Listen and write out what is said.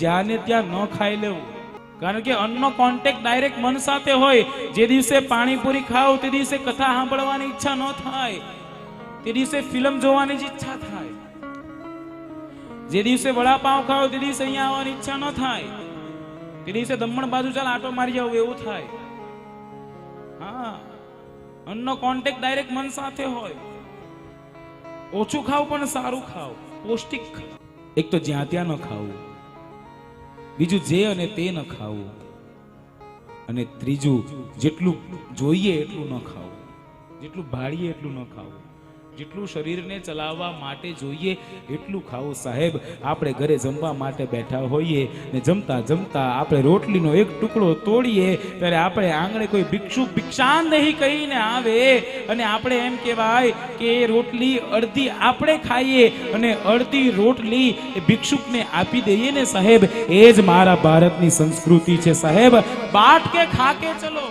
જ્યાં ત્યાં ન ખાઈ લેવું. કારણ કે અન્નનો કોન્ટેક્ટ ડાયરેક્ટ મન સાથે હોય. જે દિવસે પાણીપુરી ખાવ, તે દિવસે કથા સાંભળવાની ઈચ્છા ન થાય. તે દિવસે ફિલ્મ જોવાની જ ઈચ્છા થાય. જે દિવસે વડાપાવ ખાવ, તે દિવસે અહીંયા આવવાની ઈચ્છા ન થાય. તે દિવસે દમણ બાજુ ચાલ આટો મારી આવું, એવું થાય. હા. અન્નનો કોન્ટેક્ટ ડાયરેક્ટ મન સાથે હોય. ઓછું ખાવ, પણ સારું ખાવ. પૌષ્ટિક. એક તો જ્યાં ત્યાં ન ખાવું. બીજું જે અને તે ન ખાવું. અને ત્રીજું, જેટલું જોઈએ એટલું ન ખાવું. જેટલું ભાળીએ એટલું ન ખાવું. જેટલું શરીરને ચલાવવા માટે જોઈએ, એટલું ખાવું સાહેબ. આપણે ઘરે જમવા માટે બેઠા હોઈએ ને જમતા જમતા આપણે રોટલીનો એક ટુકડો તોડીએ, ત્યારે આપણે આંગણે કોઈ ભિક્ષુ ભિક્ષાન નહીં કહીને આવે. અને આપણે એમ કહેવાય કે એ રોટલી અડધી આપણે ખાઈએ અને અડધી રોટલી એ ભિક્ષુકને આપી દઈએ ને સાહેબ. એ જ મારા ભારતની સંસ્કૃતિ છે સાહેબ. બાટ કે ખા કે ચલો.